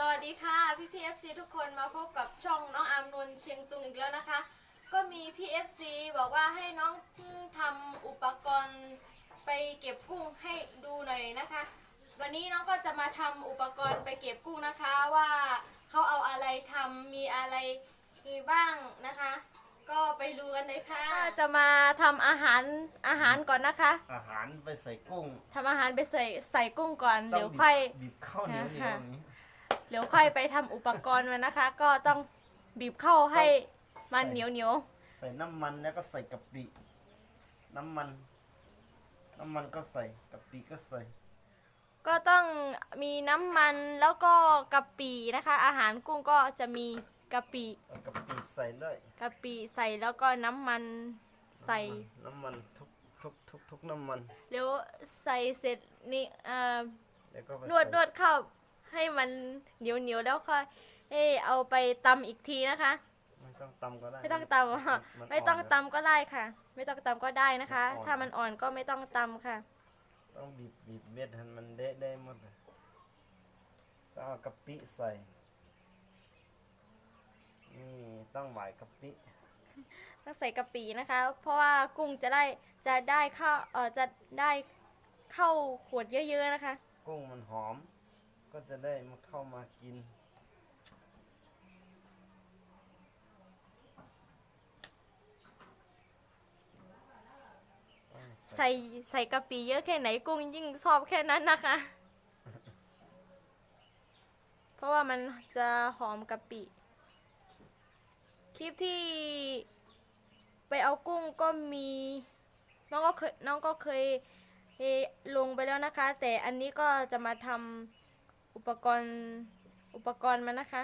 สวัสดีค่ะพี่พีเอฟซีทุกคนมาพบกับช่องน้องอามนวลเชียงตุงอีกแล้วนะคะ ก็มีพี่เอฟซีบอกว่าให้น้องทำอุปกรณ์ไปเก็บกุ้งให้ดูหน่อยนะคะ วันนี้น้องก็จะมาทำอุปกรณ์ไปเก็บกุ้งนะคะว่าเขาเอาอะไรทำมีอะไรบ้างนะคะ ก็ไปดูกันเลยค่ะจะมาทำอาหารอาหารก่อนนะคะ อาหารไปใส่กุ้งทำอาหารไปใส่ใส่กุ้งก่อนต้เดี๋งยวบีบค่อยบีบข้าวเหนียวเหนียวค่ะอย่างนี้ เดี๋ยวค่อยไปทำอุปกรณ์มันนะคะ ก็ต้องบีบเข้าให้มันเหนียวเหนียวใส่น้ำมันแล้วก็ใส่กะปิน้ำมัน น้ำมันก็ใส่กะปิก็ใส่ ๆก็ต้องมีน้ำมันแล้วก็กะปินะคะ อาหารกุ้งก็จะมีกะปิเอากะปิใส่เลยกะปิใส่แล้วก็น้ำมันใส่ น้ำมันทุกทุกทุกทุกน้ำมันเดี๋ยวใส่เสร็จนี่เอ่อแล้วก็ไปนวดใส่นวดเข้า ให้มันเหนียวเหนียวๆแล้วค่อยให้เอาไปตำอีกทีนะคะ ไม่ต้องตำก็ได้ไม่ต้องตำมันค่ะมันไม่ต้องนแล้วตำก็ได้ค่ะ ไม่ต้องตำก็ได้นะคะ มันอ่อน ถ้ามันอ่อนก็ไม่ต้องตำค่ะ ต้องบีบบีบเม็ดให้มันเละได้หมดเลยต้องเอากะปิใส่ นี่ต้องหวายกะปิต้องใส่กะปินะคะ เพราะว่ากุ้งจะได้จะได้เข้าเออจะได้เข้าขวดเยอะๆนะคะ กุ้งมันหอม ก็จะได้มาเข้ามากิน ใส่ใส่กะปิเยอะแค่ไหนกุ้งยิ่งชอบแค่นั้นนะคะ เพราะว่ามันจะหอมกะปิ คลิปที่ไปเอากุ้งก็มี น้องก็เคยน้องก็เคยเอ่อลงไปแล้วนะคะ แต่อันนี้ก็จะมาทำ อุปกรณ์อุปกรณ์มันนะคะ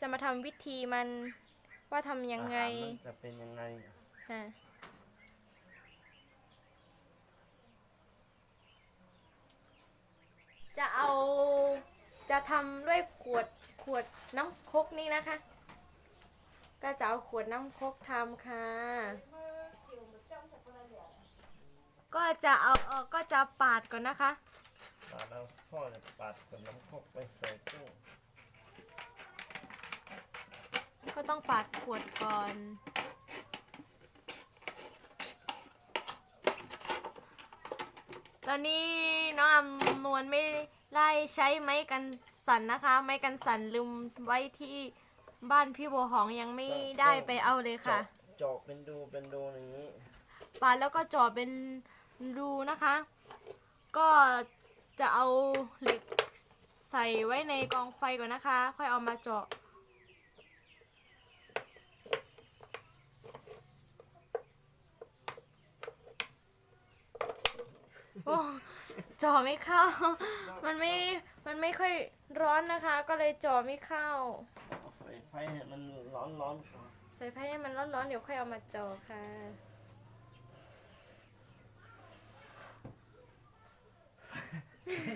จะมาทำวิธีมันว่าทำยังไงอาหารมันจะเป็นยังไงค่ะจะเอาจะทำด้วยขวดขวดน้ำคกนี่นะคะ ก็จะเอาขวดน้ำคกทำค่ะ ก็จะเอาเออก็จะปาดก่อนนะคะ ปาดแล้วพ่อจะปาดขวดน้ำคกไปใส่กุ้งก็ต้องปาดขวดก่อน ตอนนี้น้องอำนวลไม่ได้ใช้ไม้กันสั่นนะคะ ไม้กันสั่นลืมไว้ที่บ้านพี่บัวหองยังไม่ได้ไปเอาเลยค่ะเจาเจาะเป็นดูเป็นดูอย่างนี้ปาดแล้วก็เจาะเป็นรูนะคะ ก็ จะเอาเหล็กใส่ไว้ในกองไฟก่อนนะคะ ค่อยเอามาเจาะ โอ้เจาะไม่เข้า มันไม่ มันไม่ค่อยร้อนนะคะ ก็เลยเจาะไม่เข้า ใส่ไฟให้มันร้อนร้อนก่อน ใส่ไฟให้มันร้อนๆ เดี๋ยวค่อยเอามาเจาะค่ะ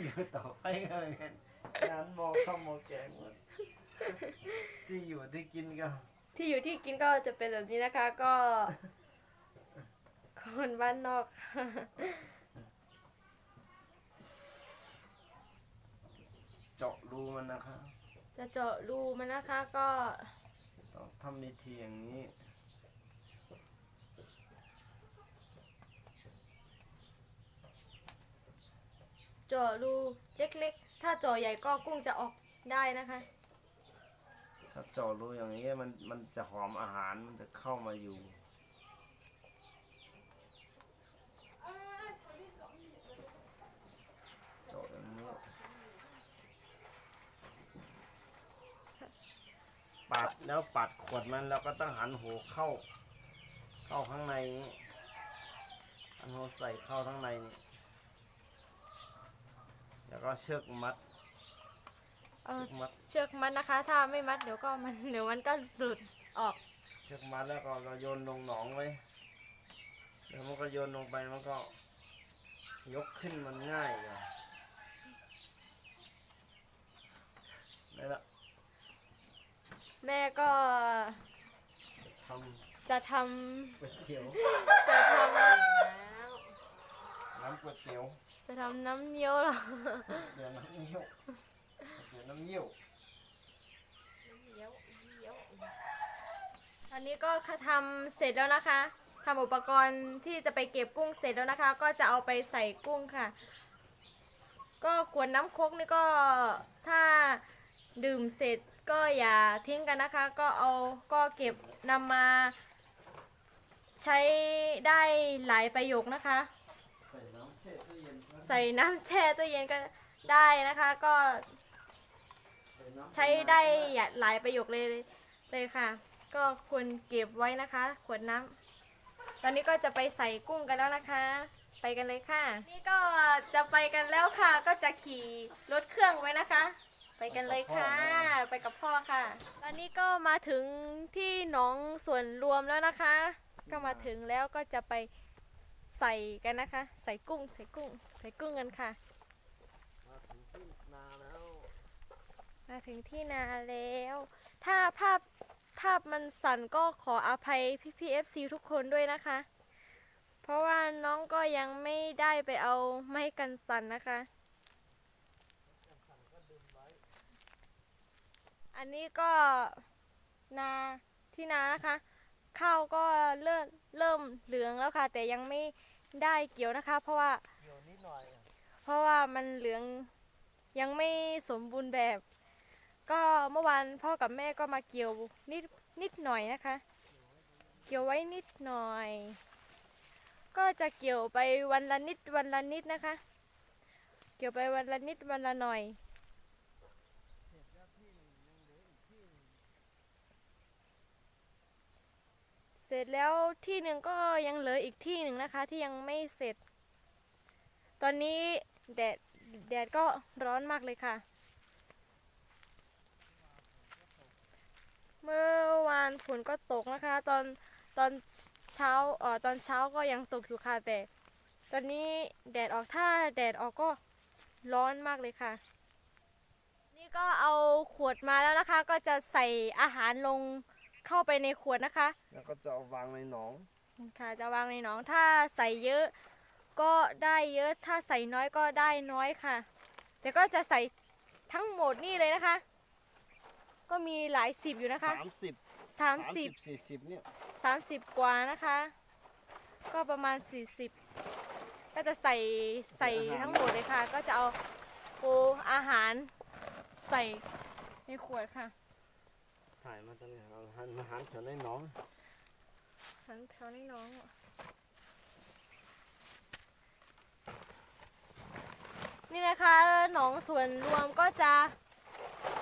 อยู่ต่อไปก็เหมือนกันงานหมอข้าวหมอแกงหมดที่อยู่ที่กินก็ที่อยู่ที่กินก็จะเป็นแบบนี้นะคะ ก็ คนบ้านนอกค่ะเจาะรูมันนะคะ จะเจาะรูมันนะคะก็ต้องทำวิธีอย่างนี้ จาะรูเล็กๆ ถ้าเจาะใหญ่ก็กุ้งจะออกได้นะคะ ถ้าเจาะรูอย่างนี้มันมันจะหอมอาหารมันจะเข้ามาอยู่ เจาะอย่างนี้ปาดแล้วปาดขวดมันแล้วก็ต้องหันหัวเข้า เข้าข้างในนี้หันหัวใส่เข้าข้างในนี้ แล้วก็เชือกมัด เอามัด เชือกมัดนะคะ ถ้าไม่มัดเดี๋ยวก็มันเดี๋ยวมันก็หลุดออก เชือกมัดแล้วก็เราโยนลงหนองไว้แล้วมันก็โยนลงไปมันก็ ยกขึ้นมันง่ายอะนี่ละแม่ก็ทจะทำก๋วยเตี๋ยวำจะทำน้ำก๋วยเตี๋ยว จะทำน้ำเงี้ยวเหรอเดี๋ยวน้ำเงี้ยวเดี๋ยวน้ยี่ยวตอนนี้ก็ทำเสร็จแล้วนะคะทำอุปกรณ์ที่จะไปเก็บกุ้งเสร็จแล้วนะคะ ก็จะเอาไปใส่กุ้งค่ะ ก็ขวดน้ำคกนี่ก็ถ้าดื่มเสร็จก็อย่าทิ้งกันนะคะ ก็เอาก็เก็บนำมาใช้ได้หลายประโยคนะคะ ใส่น้ำแช่ตู้เย็นครับ ใส่น้ำแช่ตู้เย็นก็ได้นะคะ ก็ใช้ได้หลายประโยคเลยเลยค่ะ ก็ควรเก็บไว้นะคะ ขวดน้ำตอนนี้ก็จะไปใส่กุ้งกันแล้วนะคะ ไปกันเลยค่ะ นี่ก็จะไปกันแล้วค่ะ ก็จะขี่รถเครื่องไว้นะคะ ไปกันเลยค่ะ ไปกับพ่อค่ะ ตอนนี้ก็มาถึงที่หนองส่วนรวมแล้วนะคะ ก็มาถึงแล้วก็จะไป ส่กันนะคะ ใส่กุ้ง ใส่กุ้ง ใส่กุ้งกันค่ะ มาถึงที่นาแล้ว มาถึงที่นาแล้ว ถ้าภาพภาพมันสั่นก็ขออภัยพี่พีเอฟซีทุกคนด้วยนะคะ เพราะว่าน้องก็ยังไม่ได้ไปเอาไม้กันสั่นนะคะ อันนี้ก็นาที่นานะคะ ข้าวก็เริ่มเริ่มเหลืองแล้วค่ะ แต่ยังไม่ ได้เกี่ยวนะคะ เพราะว่าเดี๋ยวนิดหน่อย เพราะว่ามันเหลืองยังไม่สมบูรณ์แบบ ก็เมื่อวานพ่อกับแม่ก็มาเกี่ยวนิดนิดหน่อยนะคะ เกี่ยวไว้นิดหน่อย ก็จะเกี่ยวไปวันละนิดวันละนิดนะคะ เกี่ยวไปวันละนิดวันละหน่อย ร็จแล้วที่หนึ่งก็ยังเหลืออีกที่หนึ่งนะคะ ที่ยังไม่เสร็จ ตอนนี้แดดแดดก็ร้อนมากเลยค่ะ เมื่อวานฝนก็ตกนะคะ ตอนตอนเช้าเอ่อตอนเช้าก็ยังตกอยู่ค่ะแต่ ตอนนี้แดดออกถ้าแดดออกก็ร้อนมากเลยค่ะ นี่ก็เอาขวดมาแล้วนะคะ ก็จะใส่อาหารลง เข้าไปในขวดนะคะ แล้วก็จะเอาวางในหนองค่ะจะวางในหนองถ้าใส่เยอะก็ได้เยอะถ้าใส่น้อยก็ได้น้อยค่ะแต่ก็จะใส่ทั้งหมดนี่เลยนะคะ ก็มีหลายสิบอยู่นะคะสามสิบสามสิบสี่สิบเนี่ยสามสิบกว่านะคะ ก็ประมาณสี่สิบก็จะใส่ใส่ทั้งหมดเลยค่ะ ก็จะเอาโออาหารใส่ในขวดค่ะ ถ่ายมาตรงนี้เอาหันมาหันแถวในหนองทั้งแถวนี้น้องอะนี่นะคะหนองส่วนรวมก็จะ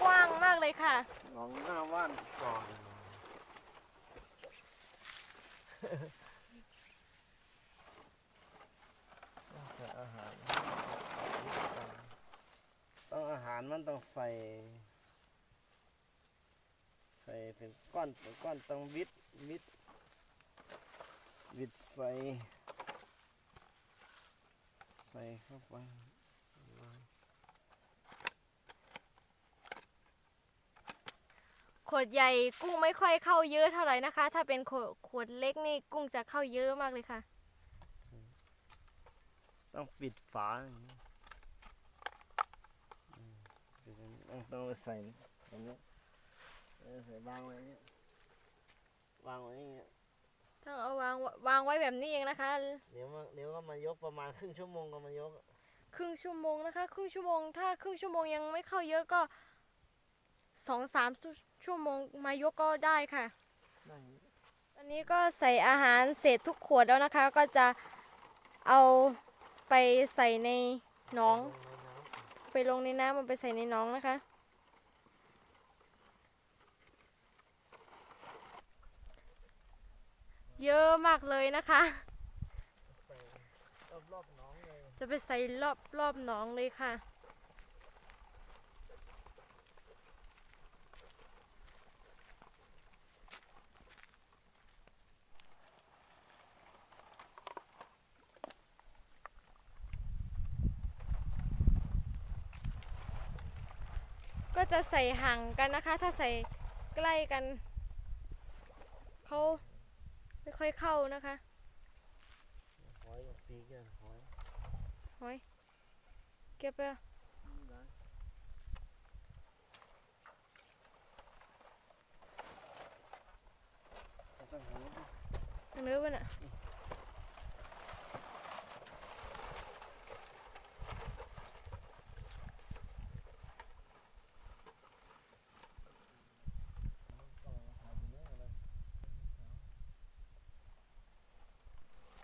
กว้างมากเลยค่ะ หนองหน้าว่านก่อนต้องใส่อาหารต้องอาหารมันต้องใส่ใส่เป็นก้อนเป็นก้อนต้องวิดวิดวิดใส่ ใส่เข้าไปขวดใหญ่กุ้งไม่ค่อยเข้าเยอะเท่าไหร่นะคะ ถ้าเป็นขวดขวดเล็กนี่กุ้งจะเข้าเยอะมากเลยค่ะ ต้องปิดฝาต้องใส่ตรงนี้ เออใส่วางไว้อย่างนี้วางไว้อย่างนี้ต้องเอาวางวางไว้แบบนี้เองนะคะ เดี๋ยวมาเดี๋ยวก็มายกประมาณครึ่งชั่วโมงก็มายกครึ่งชั่วโมงนะคะครึ่งชั่วโมง ถ้าครึ่งชั่วโมงยังไม่เข้าเยอะก็สองสามชั่วโมงมายกก็ได้ค่ะ ได้อย่างนี้ตอนนี้ก็ใส่อาหารเสร็จทุกขวดแล้วนะคะ ก็จะเอาไปใส่ในหนองลงในน้ำไปลงในน้ำมันไปใส่ในหนองนะคะ เยอะมากเลยนะคะใส่รอบๆหน้องเลยจะไปใส่รอบรอบหนองเลยค่ะ ก็จะใส่ห่างกันนะคะ ถ้าใส่ใกล้กันเขา ไม่ค่อยเข้านะคะหอยปีกเนี่ยหอยหอยเก็บไปเนื้อไปน่ะ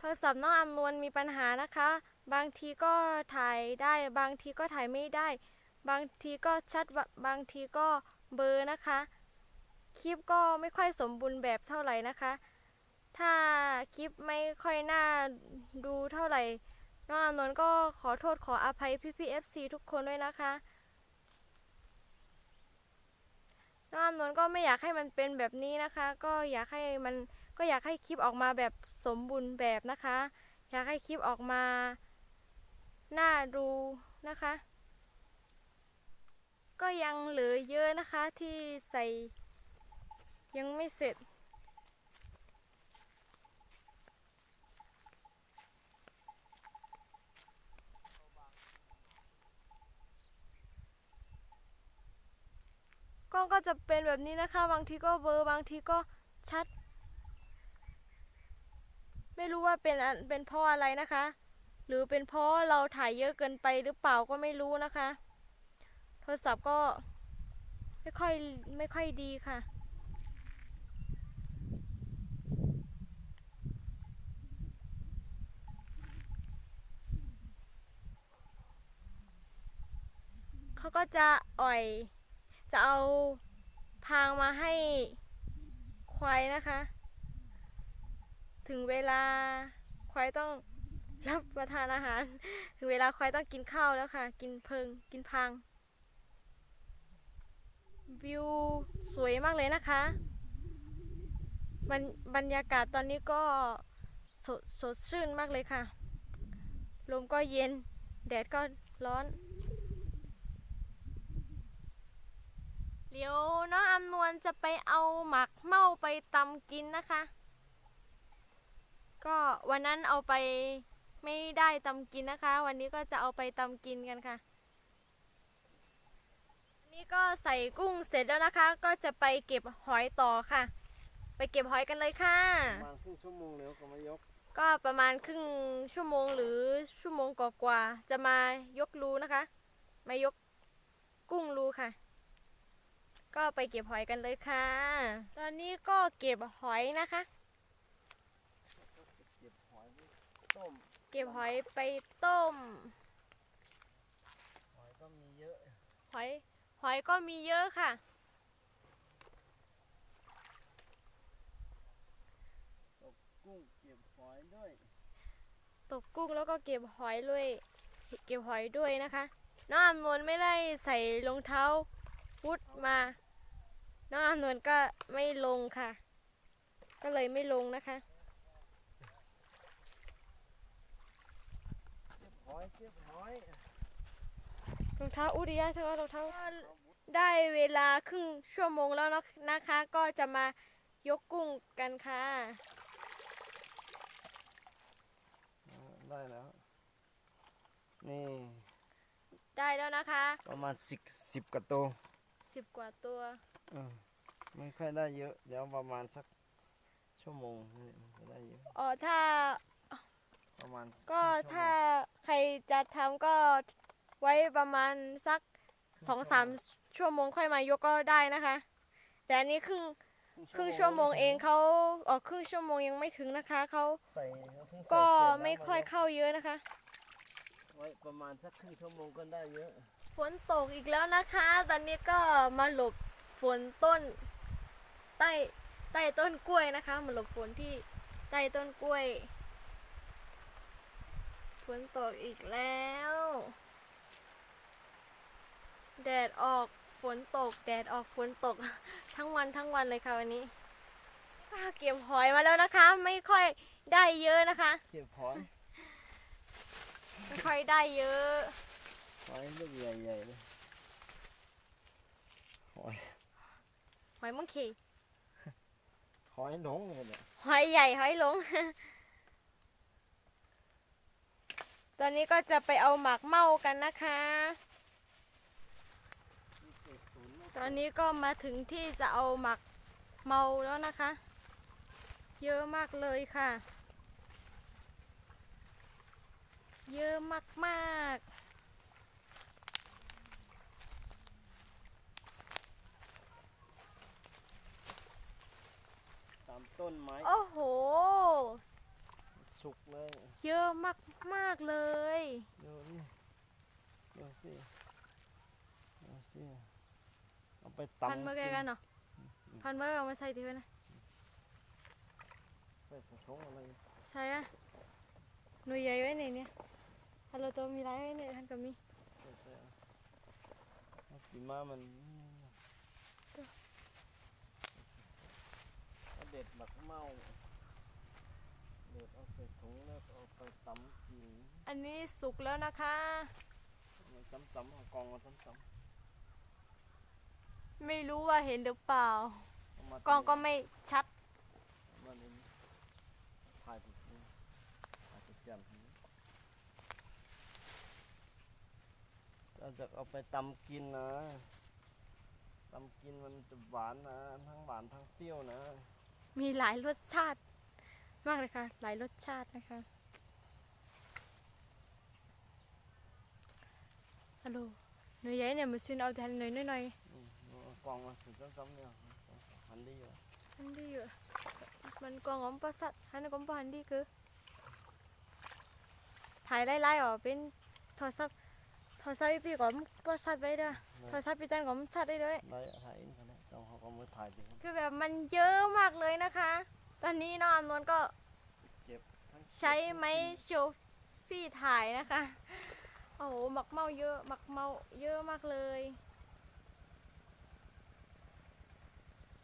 รศัพท์น้องอำนวลมีปัญหานะคะ บางทีก็ถ่ายได้ บางทีก็ถ่ายไม่ได้ บางทีก็ชัด บางทีก็เบลอนะคะ คลิปก็ไม่ค่อยสมบูรณ์แบบเท่าไหร่นะคะ ถ้าคลิปไม่ค่อยน่าดูเท่าไหร่น้องอำนวลก็ขอโทษขออภัยพี่พีเอฟซีทุกคนด้วยนะคะ น้องอำนวลก็ไม่อยากให้มันเป็นแบบนี้นะคะ ก็อยากให้มันก็อยากให้คลิปออกมาแบบ สมบูรณ์แบบนะคะ อยากให้คลิปออกมาน่าดูนะคะ ก็ยังเหลือเยอะนะคะที่ใส่ยังไม่เสร็จ กล้องก็จะเป็นแบบนี้นะคะ บางทีก็เบลอบางทีก็ชัด ไม่รู้ว่าเป็นอะเป็นเพราะอะไรนะคะ หรือเป็นเพราะเราถ่ายเยอะเกินไปหรือเปล่าก็ไม่รู้นะคะ โทรศัพท์ก็ไม่ค่อยไม่ค่อยดีค่ะเขาก็จะอ่อย จะเอาพางมาให้ควายนะคะ ถึงเวลาควายต้องรับประทานอาหาร ถึงเวลาควายต้องกินข้าวแล้วค่ะ กินเพิงกินพัง วิวสวยมากเลยนะคะบรรบรรยากาศตอนนี้ก็สดสดชื่นมากเลยค่ะ ลมก็เย็น แดดก็ร้อน เดี๋ยวน้องอำนวลจะไปเอาหมักเมาไปตำกินนะคะ ก็วันนั้นเอาไปไม่ได้ตำกินนะคะ วันนี้ก็จะเอาไปตำกินกันค่ะอันนี้ก็ใส่กุ้งเสร็จแล้วนะคะ ก็จะไปเก็บหอยต่อค่ะ ไปเก็บหอยกันเลยค่ะ ประมาณครึ่งชั่วโมงแล้วก็มายก ก็ประมาณครึ่งชั่วโมงหรือชั่วโมงกว่าๆจะมายกรูนะคะ มายกกุ้งรูค่ะ ก็ไปเก็บหอยกันเลยค่ะ ตอนนี้ก็เก็บหอยนะคะ เก็บหอยต้ม เก็บหอยไปต้ม หอยก็มีเยอะ หอย หอยก็มีเยอะค่ะ ตกกุ้งเก็บหอยด้วย ตกกุ้งแล้วก็เก็บหอยด้วย เก็บหอยด้วยนะคะน้องอำนวลไม่ได้ใส่รองเท้าวุดมา น้องอำนวลก็ไม่ลงค่ะ ก็เลยไม่ลงนะคะ เก็บหอยเก็บหอยรองเท้าอุดิยะเธอว่ารองเท้าได้เวลาครึ่งชั่วโมงแล้วนะคะ ก็จะมายกกุ้งกันค่ะ ได้แล้ว นี่ ได้แล้วนะคะ ประมาณสิบสิบกว่าตัวสิบกว่าตัวเออไม่ค่อยได้เยอะ เดี๋ยวประมาณสักชั่วโมงนี่มันจะได้เยอะ อ๋อ ถ้า ประมาณก็ครึ่งชั่วโมงถ้าใครจะทำก็ไว้ประมาณสักสองสามชั่วโมงค่อยมายกก็ได้นะคะ แต่อันนี้ครึ่งครึ่งชั่วโมงเองเขาออกครึ่งชั่วโมงยังไม่ถึงนะคะเขาใส่เพิ่งใส่ก็เสร็จแล้วไม่ค่อยนเข้าเยอะนะคะ ไว้ประมาณสักครึ่งชั่วโมงก็ได้เยอะ ฝนตกอีกแล้วนะคะ ตอนนี้ก็มาหลบฝนต้น ใต้ใต้ต้นกล้วยนะคะมาหลบฝนที่ใต้ต้นกล้วย ฝนตกอีกแล้ว แดดออกฝนตก แดดออกฝนตก ทั้งวันทั้งวันเลยค่ะวันนี้อ่าเก็บหอยมาแล้วนะคะ ไม่ค่อยได้เยอะนะคะ เก็บหอยไม่ค่อยได้เยอะหอยลูกใหญ่ๆเลยหอยหอยมังคีหอยหลงเลยเนี่ยหอยใหญ่หอยหลง ตอนนี้ก็จะไปเอาหมากเมากันนะคะ ตอนนี้ก็มาถึงที่จะเอาหมักเมาแล้วนะคะ เยอะมากเลยค่ะ เยอะมากมากตามต้นไม้ โอ้โห สุกเลยเยอะมากๆเลยดูนี่ดูสิดูสิเอาไปตำพันเมื่อไงกันเนาะพันเมื่อเอามาใส่ทีไว้นะใส่กระทงอะไรใช่อะหน่วยใหญ่ไว้ไหนเนี่ยฮัลโหลตัวมีไรไว้เนี่ยท่านก็มีใส่ใส่เอาสีมามันเอาเด็ดหมักเมาเด็ดเอาใส่ถุงแล้วก็เอาไปตำกินอันนี้สุกแล้วนะคะ มันซ้ำๆเอากองมาซ้ำไม่รู้ว่าเห็นหรือเปล่า ๆเอามากล้องก็ไม่ชัดเอามานี่ถ่ายไปนี่ถ่ายไปเตรียมนี้เราจะเอาไปตำกินนะตำกินมันจะหวานนะ ทั้งหวานทั้งเปรี้ยวนะ มีหลายรสชาติ มากเลยค่ะ หลายรสชาตินะคะฮัลโหลหน่วยใหญ่เนี่ยมาซื้อเอาแต่หน่อยหน่อยอืมเอากองมาถึงซ้ำๆเนี่ยหันดีอยู่ๆอันดีอยู่มันกองของประสัตฮันก็บ่ฮันดีคือถ่ายไล่ๆออกเป็นโทรศัพท์โทรศัพท์พี่ก็ประสัตไว้เด้อโทรศัพท์พี่จันก็ชัดได้ด้วยได้ถ่ายอินเขาเนี่ยต้องเขาก็มือถ่ายไปคือแบบมันเยอะมากเลยนะคะ ตอนนี้น้องอำนวลก็เก็บทั้งใช้ไม้โชว์ฟี่ถ่ายนะคะ โอ้โหหมักเมาเยอะหมักเมาเยอะมากเลย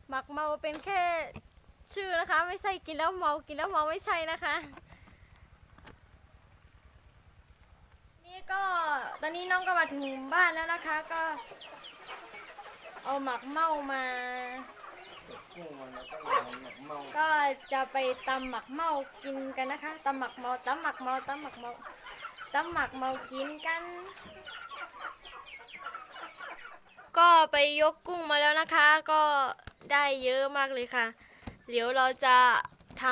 หมักเมาเป็นแค่ชื่อนะคะ ไม่ใช่กินแล้วเมากินแล้วเมาไม่ใช่นะคะ นี่ก็ตอนนี้น้องก็มาถึงบ้านแล้วนะคะ ก็ เอาหมักเมามา ก็จะไปตำหมักเมากินกันนะคะตำหมักเมาตำหมักเมาตำหมักเมาตำหมักเมากินกัน ก็ไปยกกุ้งมาแล้วนะคะ ก็ได้เยอะมากเลยค่ะ เดี๋ยวเราจะท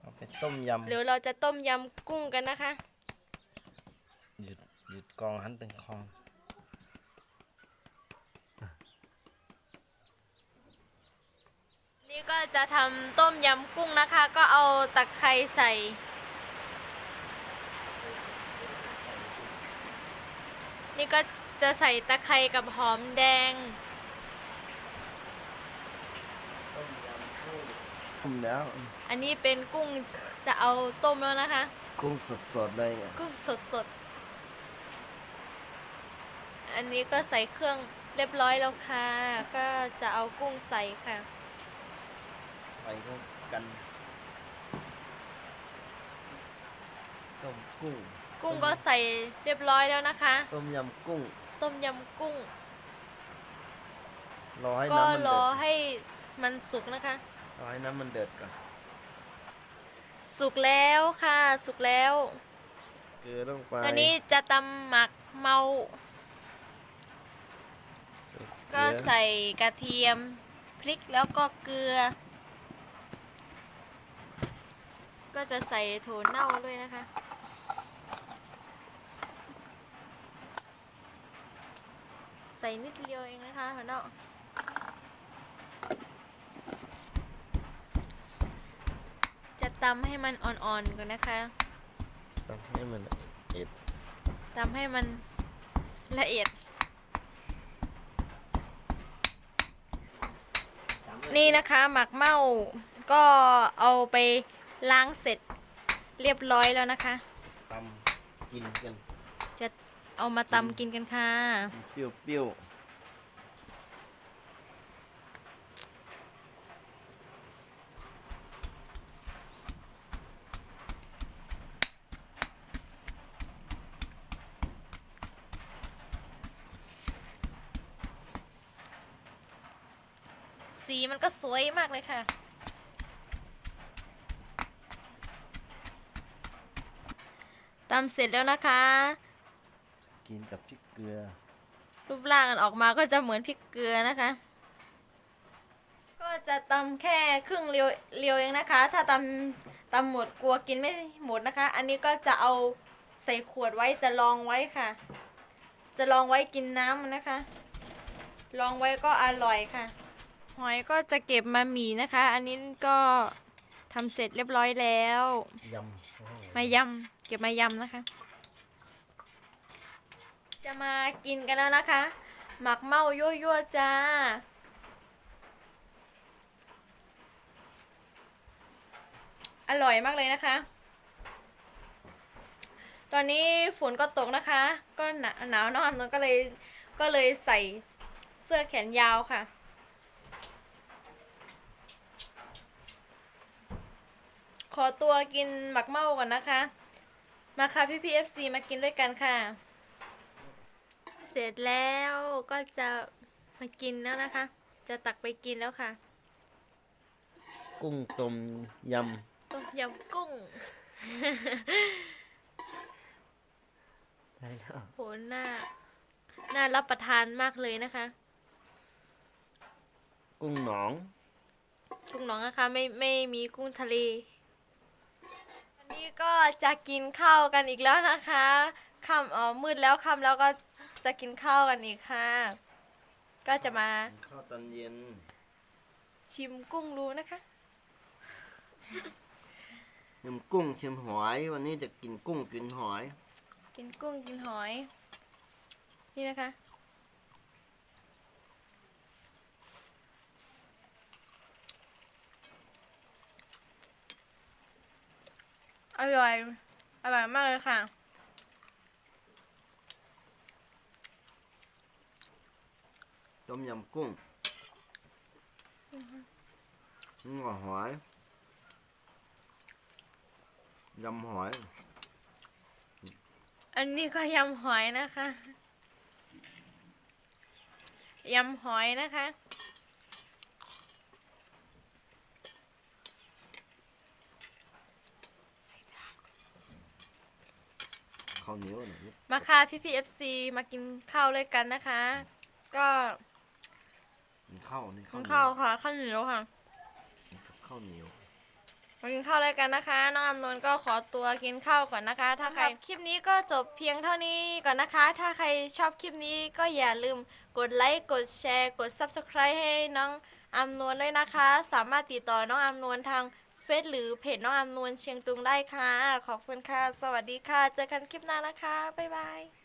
เอาไปต้มยำเดี๋ยวเราจะต้มยำกุ้งกันนะคะำหยุดหยุดกองหันเป็นคอง นี่ก็จะทำต้มยำกุ้งนะคะ ก็เอาตะไคร้ใส่ นี่ก็จะใส่ตะไคร้กับหอมแดง ต้มยำกุ้งต้มแล้วอันนี้เป็นกุ้งจะเอาต้มแล้วนะคะ กุ้งสดๆเลยไงกุ้งสดสดๆ อันนี้ก็ใส่เครื่องเรียบร้อยแล้วค่ะ ก็จะเอากุ้งใส่ค่ะไป ก็กันต้มกุ้งกุ้งก็ใส่เรียบร้อยแล้วนะคะ ต้มยำกุ้ง ต้มยำกุ้ง รอให้ก็น้ำมันรเดืออดให้มันสุกนะคะ รอให้น้ำมันเดือดก่อนสุกแล้วค่ะ สุกแล้ว เกลือลงไปตอนนี้จะตำหมักเมา ใส่เกก็ลือใส่กระเทียม พริกแล้วก็เกลือ ก็จะใส่โถเน่าด้วยนะคะ ใส่นิดเดียวเองนะคะโถเน่าจะตำให้มันอ่อนๆก่อนนะคะต้องให้มันเอ็ดทำให้มันละเอียด นี่นะคะหมักเมาก็เอาไป ล้างเสร็จเรียบร้อยแล้วนะคะ ตำกินกันจะเอามาตำกินกันค่ะ เปรี้ยวเปรี้ยวๆสีมันก็สวยมากเลยค่ะ ตำเสร็จแล้วนะคะ กินกับพริกเกลือ รูปร่างมันออกมาก็จะเหมือนพริกเกลือนะคะ ก็จะตำแค่ครึ่งเรียวเรียวเองนะคะ ถ้าตำตำหมดกลัวกินไม่หมดนะคะ อันนี้ก็จะเอาใส่ส่ขวดไว้จะลองไว้ค่ะ จะลองไว้กินน้ำมันนะคะ ลองไว้ก็อร่อยค่ะ หอยก็จะเก็บมาหมีนะคะ อันนี้ก็ทำเสร็จเรียบร้อยแล้วยำมายำ เก็บมายำนะคะ จะมากินกันแล้วนะคะ หมักเมายั่วๆจ้า อร่อยมากเลยนะคะ ตอนนี้ฝนก็ตกนะคะ ก็หนาหนาวนอนนก็เลยก็เลยใส่เสื้อแขนยาวค่ะขอตัวกินหมักเมาก่อนนะคะ มาค่ะพี่พีเอฟซีมากินด้วยกันค่ะ เสร็จแล้วก็จะมากินแล้วนะคะ จะตักไปกินแล้วค่ะ กุ้งต้มยต้มยำกุ้งำได้แล้วโหน่า น่ารับประทานมากเลยนะคะ กุ้งหนอง กุ้งหนองนะคะ ไม่ไม่มีกุ้งทะเลวั นนี้ก็จะกินข้าวกันอีกแล้วนะคะค่ำอ๋อมืดแล้วค่ำแล้วก็จะกินข้าวกันอีกค่ะ ก็จะมาข้าวตอนเย็น ชิมกุ้งดูนะคะยำกุ้งชิมหอย วันนี้จะกินกุ้งกินหอย กินกุ้งกินหอย นี่นะคะ อร่อย อร่อยมากเลยค่ะ ต้มยำกุ้งนี่ก็หอย ยำหอย อันนี้ก็ยำหอยนะคะ ยำหอยนะคะ ข้าวเหนียวหน่อยมาค่ะพี่พีเอฟซีมากินข้าวด้วยกันนะคะ ก็กินข้าวนี่กิข้าวนเหนีข้ายววค่ะข้าวเหนียวค่ะกับข้าวเหนียวมากินข้าวด้วยกันนะคะ น้องอำนนท์ก็ขอตัวกินข้าวก่อนนะคะ ถ้าใครคลิปนี้ก็จบเพียงเท่านี้ก่อนนะคะ ถ้าใครชอบคลิปนี้ก็อย่าลืมกดไลค์กดแชร์ กด Subscribe ให้น้องอำนวลด้วยนะคะ สามารถติดต่อน้องอำนวลทางเฟซหรือเพจน้องอำนวลเชียงตุงได้ค่ะ ขอบคุณค่ะ สวัสดีค่ะ เจอกันคลิปหน้านะคะ บ๊ายบาย